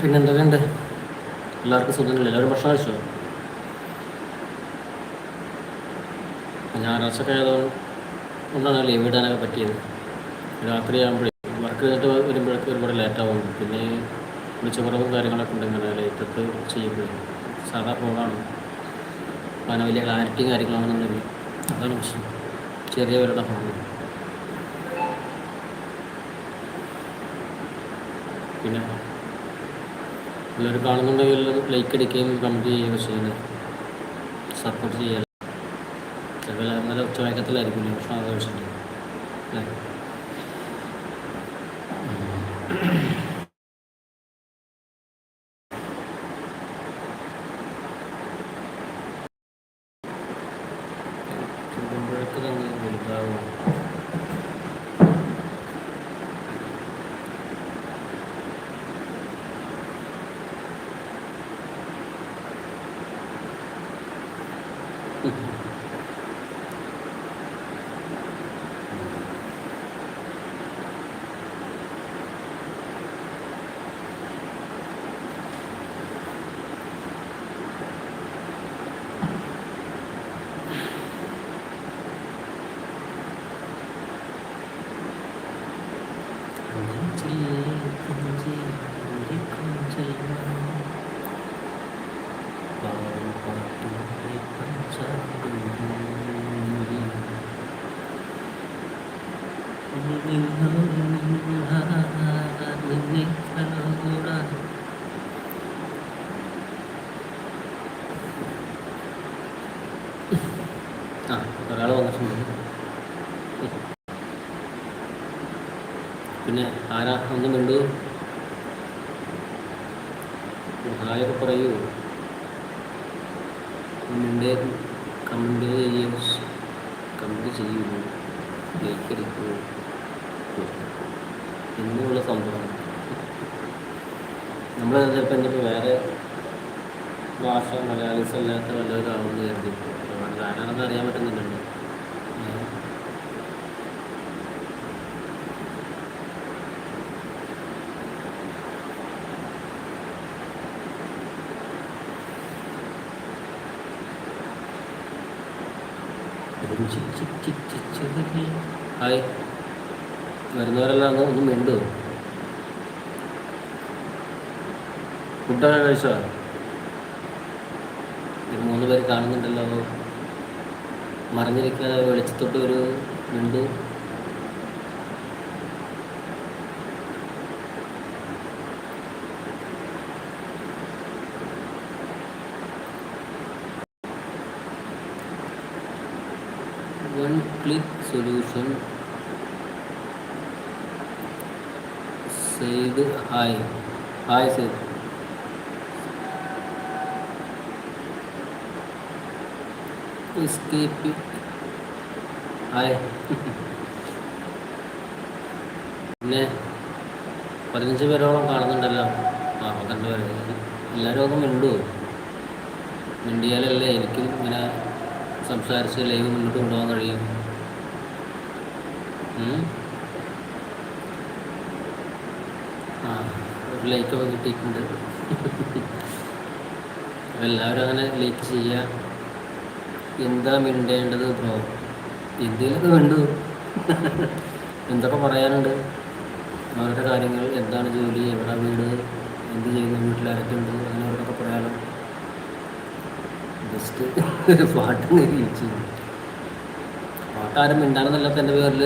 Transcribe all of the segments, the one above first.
പിന്നെ എല്ലാവർക്കും സുഖമില്ല എല്ലാവരും ഭക്ഷണം കഴിച്ചോ? ഞായറാഴ്ചയൊക്കെ ആയതുകൊണ്ട് ലീവ് ഇടാനൊക്കെ പറ്റിയത്. രാത്രി ആകുമ്പോഴേ വർക്ക് കഴിഞ്ഞിട്ട് വരുമ്പോഴൊക്കെ ഒരുപാട് ലേറ്റാവും പിന്നെ വിളിച്ചക്കുറവും കാര്യങ്ങളൊക്കെ ഉണ്ട് ഇങ്ങനെ ലേറ്റത്ത് ചെയ്യുമ്പോഴേ. സാധാ ഫോണാണ് അങ്ങനെ വലിയ ക്ലാരിറ്റിയും കാര്യങ്ങളൊന്നുമില്ല അതാണ് പ്രശ്നം. ചെറിയവരുടെ ഫോൺ പിന്നെ എല്ലാവരും കാണുന്നുണ്ടെങ്കിൽ ലൈക്ക് അടിക്കുകയും കമന്റ് ചെയ്യുകയും ചെയ്യുന്നത്. സപ്പോർട്ട് ചെയ്യാൻ. ചിലപ്പോൾ നല്ല ഉച്ചമയക്കത്തിലായിരിക്കും ഭക്ഷണം അത് കഴിച്ചിട്ട് അല്ലേ ചുടുമ്പോഴൊക്കെ തന്നെ വലുതാവും ആ ഒരാൾ വന്നിട്ടുണ്ട് പിന്നെ ആരാ? ഒന്നും കണ്ടു ഹായൊക്കെ പറയൂ. മിണ്ടേ കമന്റ് ചെയ്യും. കമന്റ് ചെയ്യൂ. ലൈക്ക് എന്നുള്ള സംഭവം. നമ്മൾ ചിലപ്പോൾ എന്റെ വേറെ ഭാഷ മലയാളീസ് അല്ലാത്ത വല്ലവരാണെന്ന് കരുതി ആരാണെന്ന് അറിയാൻ പറ്റുന്നില്ലല്ലോ ഹായ്. വരുന്നവരെല്ലാം ഒന്ന് മിണ്ടു. ഫുഡൊക്കെ കഴിച്ചോ? ഒരു മൂന്ന് പേര് കാണുന്നുണ്ടല്ലോ. മറിഞ്ഞിരിക്കാതെ വെളിച്ചത്തോട്ട് ഒരു മിണ്ടു. Solution Syed hi hi Syed escape hi പിന്നെ പതിനഞ്ച് പേരോളം കാണുന്നുണ്ടല്ലോ. ആ പന്ത്രണ്ട് പേര് എല്ലാവരും ഒന്ന് മിണ്ടു. മിണ്ടിയാലല്ലേ എനിക്കും ഇങ്ങനെ സംസാരിച്ച് ലൈവ് മുന്നോട്ട് കൊണ്ടുപോകാൻ കഴിയും? ആ ഒരു ലൈക്കൊക്കെ കിട്ടിയിട്ടുണ്ട്. എല്ലാവരും അങ്ങനെ ലൈക്ക് ചെയ്യുക എന്താ മിണ്ടേണ്ടത് ബ്രോ എന്തെങ്കിലുമൊക്കെ വേണ്ടു എന്തൊക്കെ പറയാനുണ്ട്? അവരുടെ കാര്യങ്ങൾ എന്താണ് ജോലി എവിടെ വീട് എന്ത് ചെയ്യുന്നു വീട്ടിലാരൊക്കെ ഉണ്ട് അങ്ങനെ അവരോടൊക്കെ പറയാലോ. ജസ്റ്റ് പാട്ട് പാട്ടാരും മിണ്ടാനെന്നല്ലാത്ത എന്റെ പേരിൽ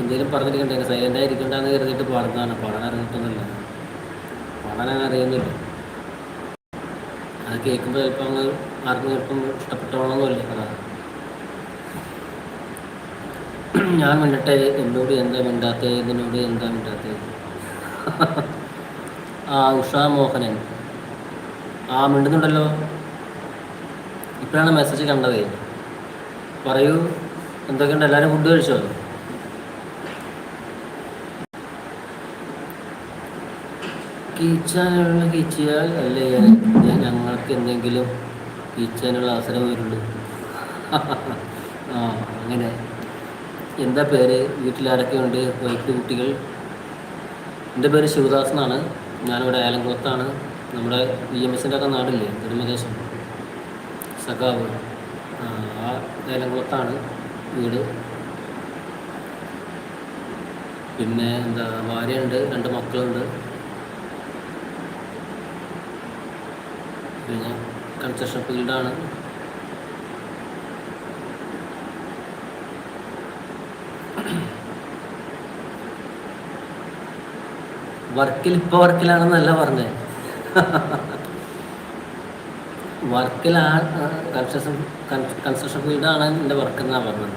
എന്തെങ്കിലും പറഞ്ഞിരിക്കണ്ടേ? സൈലന്റ് ആയിരിക്കണ്ടെന്ന് കരുതിയിട്ട് പാടുന്നതാണ്. പാടാൻ അറിഞ്ഞിട്ടൊന്നുമില്ല. പാടാൻ അറിയുന്നില്ല. അത് കേൾക്കുമ്പോൾ ചിലപ്പോൾ അങ്ങ് ആർക്കും ചിലപ്പം ഇഷ്ടപ്പെട്ടോളൊന്നുമില്ല. കഥ ഞാൻ മിണ്ടട്ടെ? എന്നോട് എന്താ മിണ്ടാത്തേ? ഇതിനോട് എന്താ മിണ്ടാത്തേ? ആ ഉഷാ മോഹനൻ. ആ മിണ്ടുന്നുണ്ടല്ലോ. ഇപ്പോഴാണ് മെസ്സേജ് കണ്ടത്. പറയൂ. എന്തൊക്കെയുണ്ട്? എല്ലാവരും ഫുഡ് കഴിച്ചോ? കീച്ചാനുള്ള കീച്ചിയാൽ അല്ലേ? ഞങ്ങൾക്ക് എന്തെങ്കിലും കീച്ചാനുള്ള അവസരം വരുള്ളൂ ആ അങ്ങനെ. എന്താ പേര്? വീട്ടിലാരൊക്കെ ഉണ്ട്? വൈഫ് കുട്ടികൾ. എന്റെ പേര് ശിവദാസ് എന്നാണ് ഞാനിവിടെ ആലങ്കുളത്താണ് നമ്മുടെ വി എം എസിന്റെ ഒക്കെ നാടില്ലേ? നെടുമദേശം സഖാവ്. ആ ഏലംകുളത്താണ് വീട്. പിന്നെ എന്താ ഭാര്യയുണ്ട്. രണ്ട് മക്കളുണ്ട്. പിന്നെ കൺസ്ട്രക്ഷൻ ഫീൽഡാണ് വർക്കിൽ ഇപ്പൊ വർക്കിലാണെന്നല്ല പറഞ്ഞേ. വർക്കിലാണ് കൺസ്ട്രക്ഷൻ കൺസ്ട്രക്ഷൻ ഫീൽഡാണ് എന്റെ വർക്ക് എന്നാണ് പറഞ്ഞത്.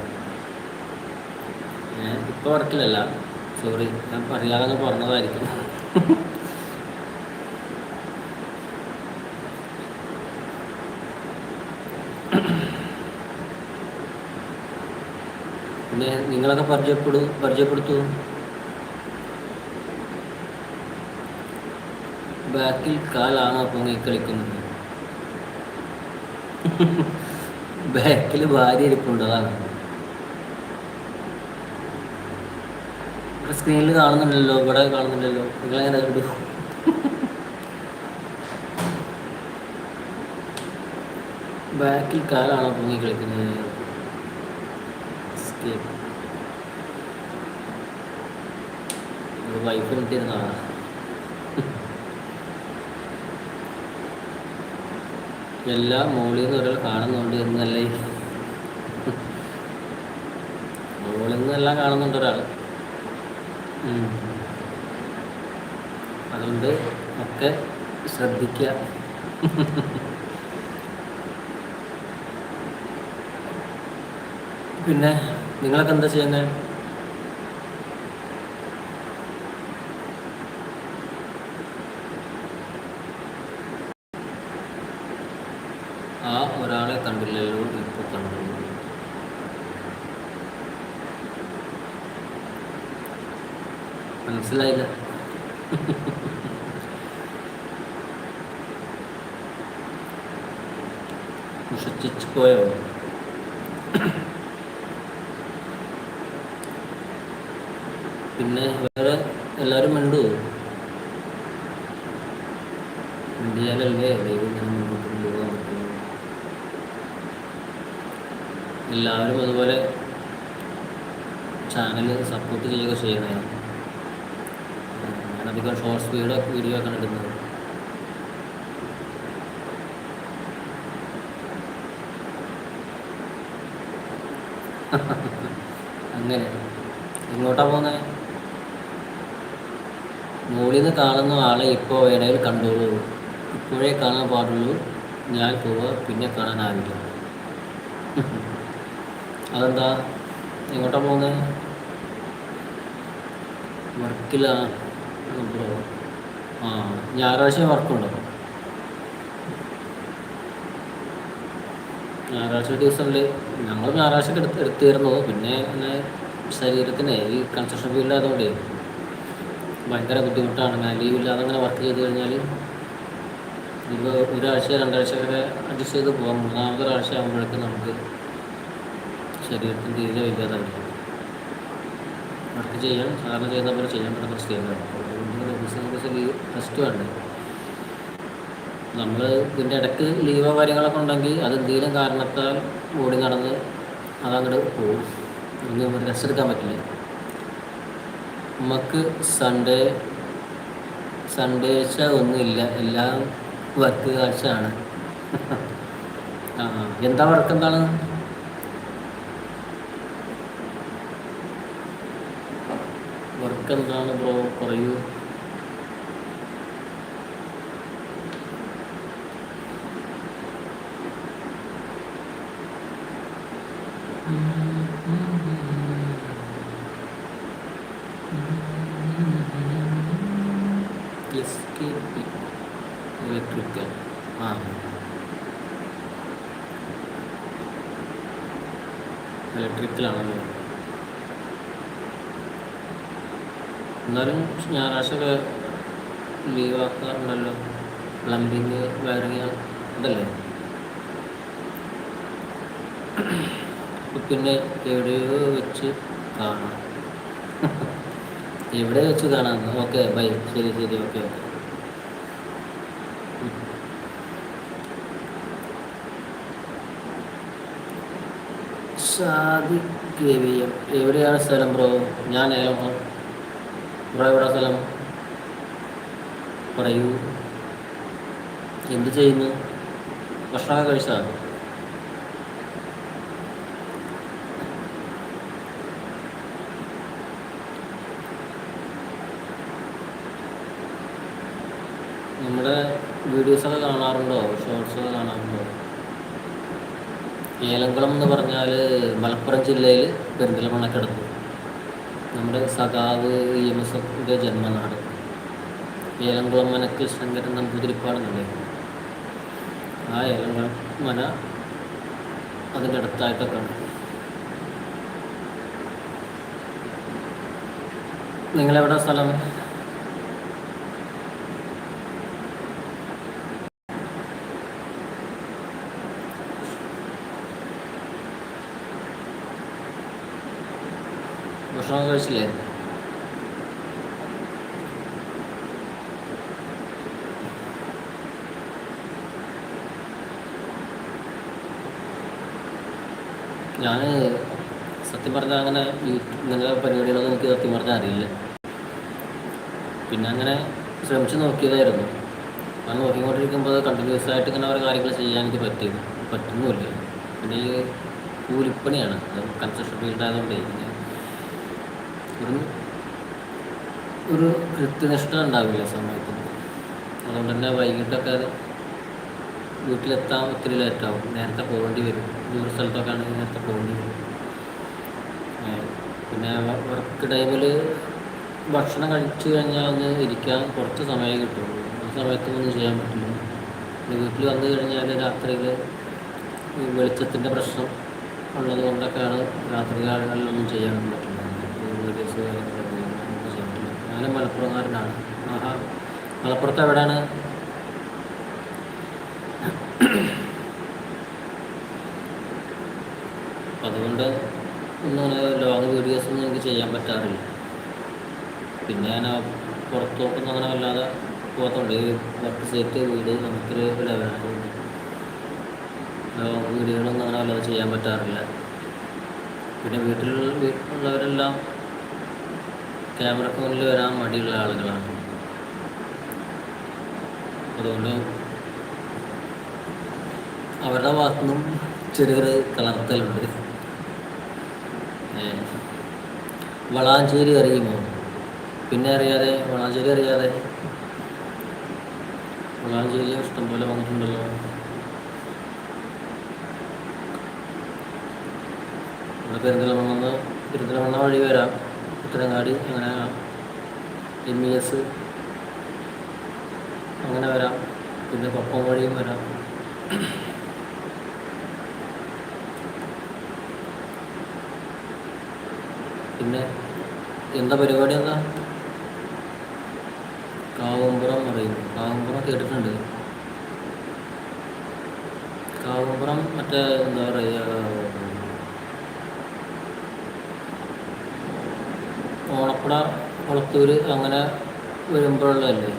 ഇപ്പൊ വർക്കിലല്ല. സോറി ഞാൻ പറയാതെ പറഞ്ഞതായിരിക്കും. പിന്നെ നിങ്ങളൊക്കെ പരിചയപ്പെടു പരിചയപ്പെടുത്തു. ബാക്കിൽ കാലാണ് പൊങ്ങി കളിക്കുന്നത്? ബാക്കിൽ ഭാര്യ ഇരിപ്പുണ്ട് അതാണ് സ്ക്രീനിൽ കാണുന്നുണ്ടല്ലോ ഇവിടെ കാണുന്നുണ്ടല്ലോ. നിങ്ങളെങ്ങനെ കണ്ടു? ബാക്കിൽ കാലാണ് പൊങ്ങി കളിക്കുന്നത്. വൈഫ് കിട്ടിയിരുന്നതാണ് എല്ലാ മോളിൽ നിന്ന് ഒരാൾ കാണുന്നുണ്ട് എന്നല്ലേ മോളിൽ നിന്നെല്ലാം കാണുന്നുണ്ട് ഒരാൾ. അതുകൊണ്ട് ഒക്കെ ശ്രദ്ധിക്കുക പിന്നെ നിങ്ങളൊക്കെ എന്താ ചെയ്യുന്നത് ആ ഒരാളെ കണ്ടില്ലല്ലോ ഇപ്പോൾ കണ്ടു. മനസ്സിലായില്ല. മുഷിച്ചു പോയോ? പിന്നെ വേറെ എല്ലാവരും മിണ്ടു? ഇന്ത്യയിലല്ലേ ദൈവം എല്ലാവരും അതുപോലെ ചാനൽ സപ്പോർട്ട് ചെയ്യുക ചെയ്യണേ ഞാനധികം ഷോർട്സ് വീഡിയോ വീഡിയോ ഒക്കെ എടുക്കുന്നത് അങ്ങനെ. എങ്ങോട്ടാ പോകുന്നത് മുകളിൽ നിന്ന് കാണുന്ന ആളെ ഇപ്പോൾ വേണമെങ്കിൽ കണ്ടോളൂ. ഇപ്പോഴേ കാണാൻ പാടുള്ളൂ. ഞാൻ പോവുക പിന്നെ കാണാനാവില്ല. അതെന്താ? എങ്ങോട്ടാ പോകുന്നത് വർക്കിലാണ് ആ ഞായറാഴ്ച വർക്കുണ്ടോ? ഞായറാഴ്ച ദിവസങ്ങളിൽ ഞങ്ങൾ ഞായറാഴ്ച എടുത്ത് എടുത്തിരുന്നു. പിന്നെ അങ്ങനെ ശരീരത്തിന് ഈ കൺസ്ട്രക്ഷൻ ഫീൽഡ് ആയതുകൊണ്ട് ഭയങ്കര ബുദ്ധിമുട്ടാണ്. ഞാൻ ലീവില്ലാതെ അങ്ങനെ വർക്ക് ചെയ്ത് കഴിഞ്ഞാൽ ഇപ്പോൾ ഒരാഴ്ച രണ്ടാഴ്ച വരെ അഡ്ജസ്റ്റ് ചെയ്ത് പോകാം മൂന്നാമത്തെ ഒരാഴ്ച ആകുമ്പോഴേക്കും നമുക്ക് ശരീരത്തിന് തീരെ വയ്യാതാവില്ല വർക്ക് ചെയ്യാം. സാധാരണ ചെയ്യുന്ന പോലെ ചെയ്യാൻ പറ്റുന്ന സ്റ്റേജാണ് ബിസിനസ് ലീവ് റെസ്റ്റ് വേണ്ടേ? നമ്മൾ ഇതിന്റെ ഇടയ്ക്ക് ലീവോ കാര്യങ്ങളൊക്കെ ഉണ്ടെങ്കിൽ അത് എന്തെങ്കിലും കാരണത്താൽ ഓടി നടന്ന് അതങ്ങോട്ട് പോകും ഒന്നും റെസ്റ്റ് എടുക്കാൻ പറ്റില്ല. നമുക്ക് സൺഡേ സൺഡേ ആഴ്ച ഒന്നുമില്ല എല്ലാം വർക്ക് കാഴ്ചയാണ്. ആ എന്താ വർക്ക് എന്താണ്? വർക്ക് എന്താണ് ബ്രോ പറയൂ. ഞായറാഴ്ച ലീവ് ആക്കാറുണ്ടല്ലോ. പ്ലംബിങ് വയറിങ് അതല്ലേ? പിന്നെ എവിടെയോ വെച്ച് കാണാം എവിടെ വെച്ച് കാണാം? ഓക്കെ ബൈ ശരി ശരി ഓക്കെ ഓക്കെ. സാദിക് എവിടെയാണ് സ്ഥലം ബ്രോ ഞാൻ ഏലമാണ് സ്ഥലം പറയൂ എന്ത് ചെയ്യുന്നു? ഭക്ഷണമൊക്കെ കഴിച്ചതാണ് നമ്മുടെ വീഡിയോസൊക്കെ കാണാറുണ്ടോ? ഷോർട്സൊക്കെ കാണാറുണ്ടോ? ഏലംകുളം എന്ന് പറഞ്ഞാൽ മലപ്പുറം ജില്ലയിൽ പെരിന്തൽമണ്ണക്കടുത്ത് നമ്മുടെ സഖാവ് ഇ എം എസ് എഫിന്റെ ജന്മനാട്. ഏലംകുളം മനക്കൽ ശങ്കരൻ നമ്പൂതിരിപ്പാടെന്നുണ്ട് ആ ഏലംകുളം മന അതിന്റെ അടുത്തായിട്ടൊക്കെ ഉണ്ട്. നിങ്ങളെവിടെ സ്ഥലം? ഭക്ഷണം സത്യം പറഞ്ഞാൽ അങ്ങനെ ഇങ്ങനെ പരിപാടികളൊന്നും എനിക്ക് സത്യം പറഞ്ഞാൽ അറിയില്ല. പിന്നെ അങ്ങനെ ശ്രമിച്ചു നോക്കിയതായിരുന്നു. അത് നോക്കിക്കൊണ്ടിരിക്കുമ്പോൾ കണ്ടിന്യൂസ് ആയിട്ട് ഇങ്ങനെ ഓരോ കാര്യങ്ങൾ ചെയ്യാൻ എനിക്ക് പറ്റിയത്. പറ്റുന്നുമില്ല. പിന്നെ ഈ കൂലിപ്പണിയാണ്. കൺസ്ട്രക്ഷൻ ഫീൽഡ് ആയതുകൊണ്ട് ഒരു ഒരു കൃത്യനിഷ്ഠ ഉണ്ടാവില്ല സമയത്തിന്. അതുകൊണ്ട് തന്നെ വൈകിട്ടൊക്കെ വീട്ടിലെത്താൻ ഒത്തിരി ലേറ്റാവും. നേരത്തെ പോകേണ്ടി വരും. ദൂര സ്ഥലത്തൊക്കെ ആണെങ്കിൽ നേരത്തെ പോകേണ്ടി വരും. പിന്നെ വർക്ക് ടൈമിൽ ഭക്ഷണം കഴിച്ചു കഴിഞ്ഞാൽ ഒന്ന് ഇരിക്കാൻ കുറച്ച് സമയം കിട്ടുള്ളൂ. ആ സമയത്തൊന്നും ചെയ്യാൻ പറ്റില്ല. പിന്നെ വീട്ടിൽ വന്നു കഴിഞ്ഞാൽ രാത്രിയിൽ വെളിച്ചത്തിന്റെ പ്രശ്നം ഉള്ളത് കൊണ്ടൊക്കെയാണ് രാത്രികാലങ്ങളിലൊന്നും കാലങ്ങളിലൊന്നും പറ്റുന്നത് വീഡിയോസ് കാര്യങ്ങളൊന്നും ചെയ്യാൻ ഞാൻ മലപ്പുറംകാരനാണ്. ആഹാ മലപ്പുറത്ത് എവിടെയാണ് അതുകൊണ്ട് ഒന്നും ലോങ് വീഡിയോസ് ഒന്നും എനിക്ക് ചെയ്യാൻ പറ്റാറില്ല. പിന്നെ ഞാൻ പുറത്തോട്ടൊന്നും അങ്ങനെ വല്ലാതെ പോകത്തുണ്ട് ഈ വർക്ക് സൈറ്റ് വീട് നമുക്കൊരു ലെവലാണ് ലോങ് വീഡിയോകളൊന്നും അങ്ങനെ വല്ലാതെ ചെയ്യാൻ പറ്റാറില്ല. പിന്നെ വീട്ടിലുള്ള ഉള്ളവരെല്ലാം ക്യാമറക്ക് മുന്നിൽ വരാൻ മടിയുള്ള ആളുകളാണ്. അതുകൊണ്ട് അവരുടെ ഭാഗത്തുനിന്നും ചെറിയൊരു കലർത്തലുണ്ട് വളാഞ്ചേരി അറിയുമോ? പിന്നെ അറിയാതെ വളാഞ്ചേരി അറിയാതെ. വളാഞ്ചേരി ഇഷ്ടംപോലെ വന്നിട്ടുണ്ടല്ലോ. ഇവിടെ പെരുന്തലമണ്ണ പെരുന്തലമണ്ണ വഴി വരാം. ഉത്തരങ്ങാടി അങ്ങനെ എം ഇ എസ് അങ്ങനെ വരാം. പിന്നെ കൊപ്പം വഴിയും വരാം. പിന്നെ എന്താ പരിപാടി എന്താ കാവുമ്പുറം പറയുന്നു കാവുമ്പുറം കേട്ടിട്ടുണ്ട്. കാവുമ്പുറം മറ്റേ എന്താ പറയുക ഓണപ്പട കുളത്തൂര് അങ്ങനെ വരുമ്പോഴുള്ളതല്ലേ?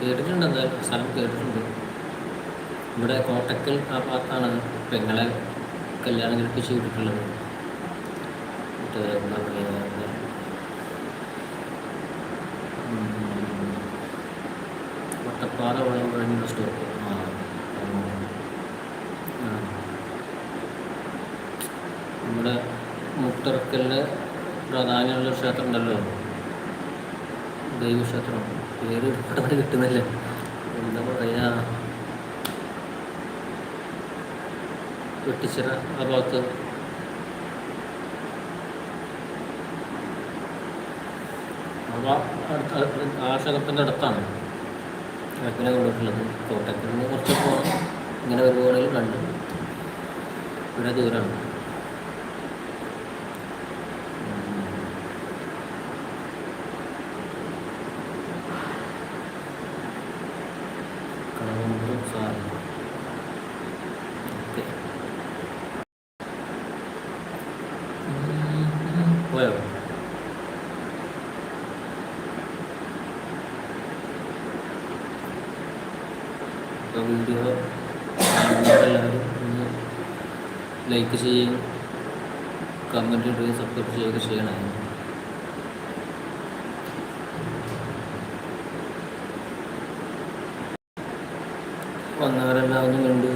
കേട്ടിട്ടുണ്ട് എന്തായാലും. സ്ഥലം കേട്ടിട്ടുണ്ട്. ഇവിടെ കോട്ടക്കൽ ആ ഭാഗത്താണ് പെങ്ങളെ കല്യാണം കഴിപ്പിച്ച് വിട്ടിട്ടുള്ളത്. മറ്റേ കഴിഞ്ഞ സ്റ്റോപ്പ് നമ്മുടെ മുത്തറക്കലിന്റെ പ്രധാനമുള്ള ക്ഷേത്രം ഉണ്ടല്ലോ ദൈവക്ഷേത്രം. പേര് പെട്ടെന്ന് കിട്ടുന്നില്ല. എന്താ പറയുക? വെട്ടിച്ചിറ ആ ഭാഗത്ത്. ആ ക്ഷേത്രത്തിന്റെ അടുത്താണ്. വെപ്പിനെ കൊണ്ടിട്ടുള്ളത് തോട്ടത്തിൽ നിന്ന് കുറച്ച് പോകണം ഇങ്ങനെ വരുവാണെങ്കിൽ കണ്ടു. ഇവിടെ ദൂരമാണ് പോയോ അപ്പോൾ വീഡിയോ എല്ലാവരും ലൈക്ക് ചെയ്യുകയും കമന്റ് ഇടുകയും സബ്സ്ക്രൈബ് ചെയ്യുകയൊക്കെ ചെയ്യണമായിരുന്നു വന്നവരെല്ലാം ഒന്ന് കണ്ടു.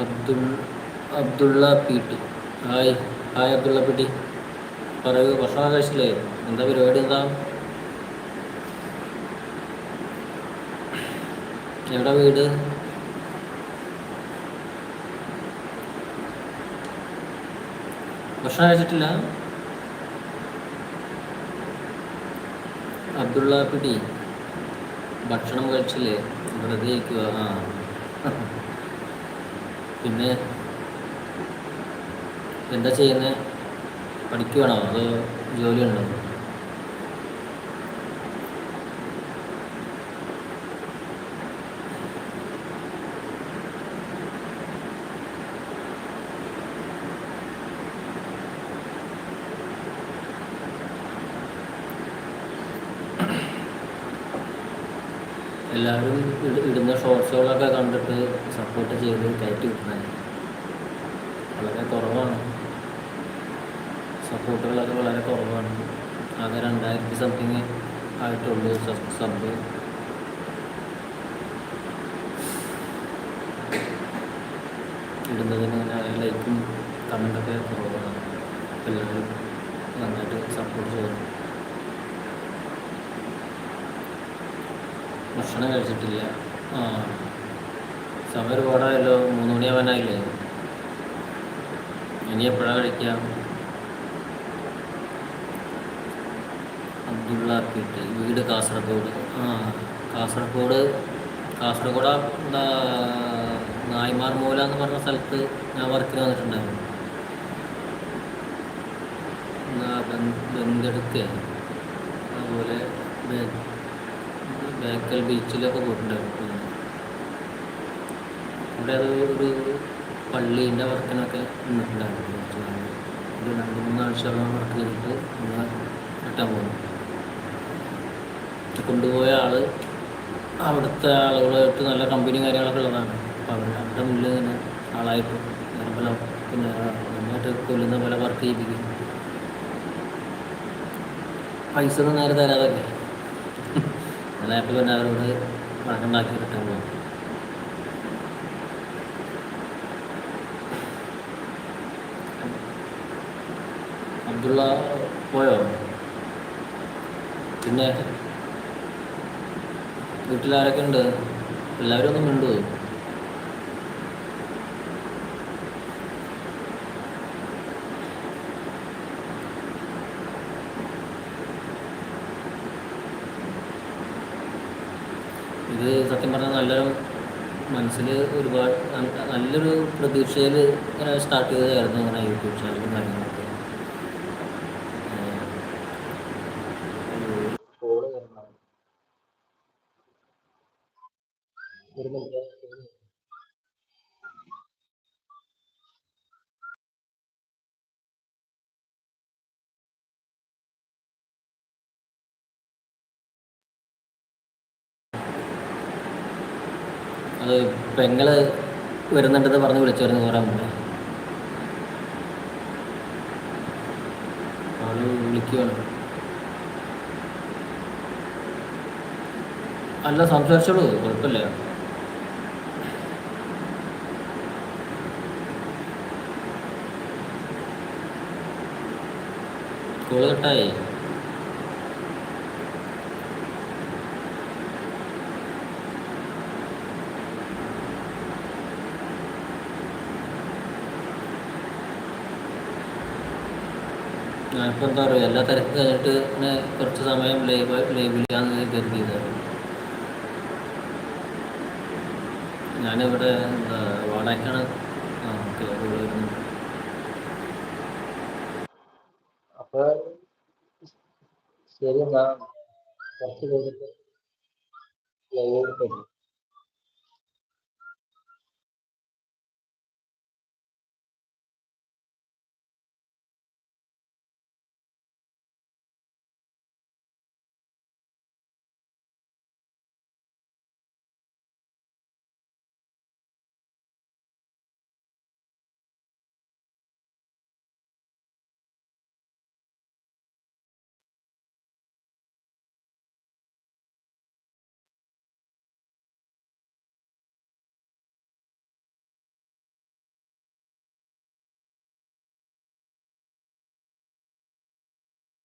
Abdul Abdulla P T hi hi Abdulla P പറയൂ ഭക്ഷണം കഴിച്ചില്ലേ? എന്താ പരിപാടി എന്താ? എവിടെ വീട്? ഭക്ഷണം കഴിച്ചിട്ടില്ല? അബ്ദുള്ള പിടി ഭക്ഷണം കഴിച്ചില്ലേ? വെറുതെ ആ. പിന്നെ എന്താ ചെയ്യുന്നത് പഠിക്കുവാണോ അതോ ജോലിയുണ്ടോ. എല്ലാവരും ഇടുന്ന ഷോർട്സുകളൊക്കെ കണ്ടിട്ട് സപ്പോർട്ട് ചെയ്ത് കയറ്റി വിട്ടണേ വളരെ കുറവാണ്. സപ്പോർട്ടുകളൊക്കെ വളരെ കുറവാണ്. ആകെ രണ്ടായിരത്തി സംതിങ് ആയിട്ടുള്ളൂ സബ് ഇടുന്നതിന് ലൈക്കും കമന്റൊക്കെ കുറവാണ്. എല്ലാവരും നന്നായിട്ട് സപ്പോർട്ട് ചെയ്യുന്നു ഭക്ഷണം കഴിച്ചിട്ടില്ല. ആ. സമയം ഒരുപാടായല്ലോ. മൂന്ന് മണിയാവാനായില്ലേ ഇനി എപ്പോഴാണ് കഴിക്കാം? പീട്ട് വീട് കാസർഗോഡ്. ആ കാസർഗോഡ് കാസർഗോഡ് നായ്മാർ മൂല എന്ന് പറഞ്ഞ സ്ഥലത്ത് ഞാൻ വർക്കിന് വന്നിട്ടുണ്ടായിരുന്നു. ബന്ധെടുക്കുക അതുപോലെ ബേക്കൽ ബീച്ചിലൊക്കെ പോയിട്ടുണ്ടായിരുന്നു അവിടെ അത് ഒരു പള്ളീന്റെ വർക്കിനൊക്കെ നിന്നിട്ടുണ്ടായിരുന്നു ഒരു രണ്ട് മൂന്നാഴ്ചയോളം വർക്ക് ചെയ്തിട്ട് നമ്മൾ കിട്ടാൻ പോകുന്നു കൊണ്ടുപോയ ആൾ അവിടുത്തെ ആളുകളായിട്ട് നല്ല കമ്പനി കാര്യങ്ങളൊക്കെ ഉള്ളതാണ്. അപ്പോൾ അവർ അവരുടെ മുന്നിൽ തന്നെ ആളായിട്ട് പല പിന്നെ നന്നായിട്ട് കൊല്ലുന്ന പോലെ വർക്ക് ചെയ്യിപ്പിക്കും. പൈസ ഒന്നും നേരെ തരാതൊക്കെ അതായപ്പോൾ പിന്നെ അവരോട് വഴക്കുണ്ടാക്കി കിട്ടാൻ പോകും അബ്ദുള്ള പോയോ? പിന്നെ വീട്ടിലാരൊക്കെ ഉണ്ട്? എല്ലാവരും ഒന്നും കണ്ടു ഇത് സത്യം പറഞ്ഞാൽ നല്ലൊരു മനസ്സിൽ ഒരുപാട് നല്ലൊരു പ്രതീക്ഷയിൽ ഇങ്ങനെ സ്റ്റാർട്ട് ചെയ്തതായിരുന്നു ഇങ്ങനെ യൂട്യൂബ് ചാനലും അത് പെങ്ങൾ വരുന്നുണ്ടെന്ന് പറഞ്ഞ് വിളിച്ചായിരുന്നു കുറേ മുന്നേ ആൾ വിളിക്കുകയാണ് അല്ല സംസാരിച്ചോളൂ. കുഴപ്പമില്ല. കോൾ കട്ടായി ഞാനിപ്പോൾ എന്താ പറയുക എല്ലാ തിരക്ക് കഴിഞ്ഞിട്ട് പിന്നെ കുറച്ച് സമയം ലൈവ് ലൈവിലാന്ന് കരുതിയത്. ഞാനിവിടെ എന്താ വാടകയ്ക്കാണ് ആ ഓക്കെ ഇവിടെ വരുന്നുണ്ട് അപ്പോൾ ശരി എന്നാ കുറച്ച് കഴിഞ്ഞിട്ട് ലൈവ് എടുത്തു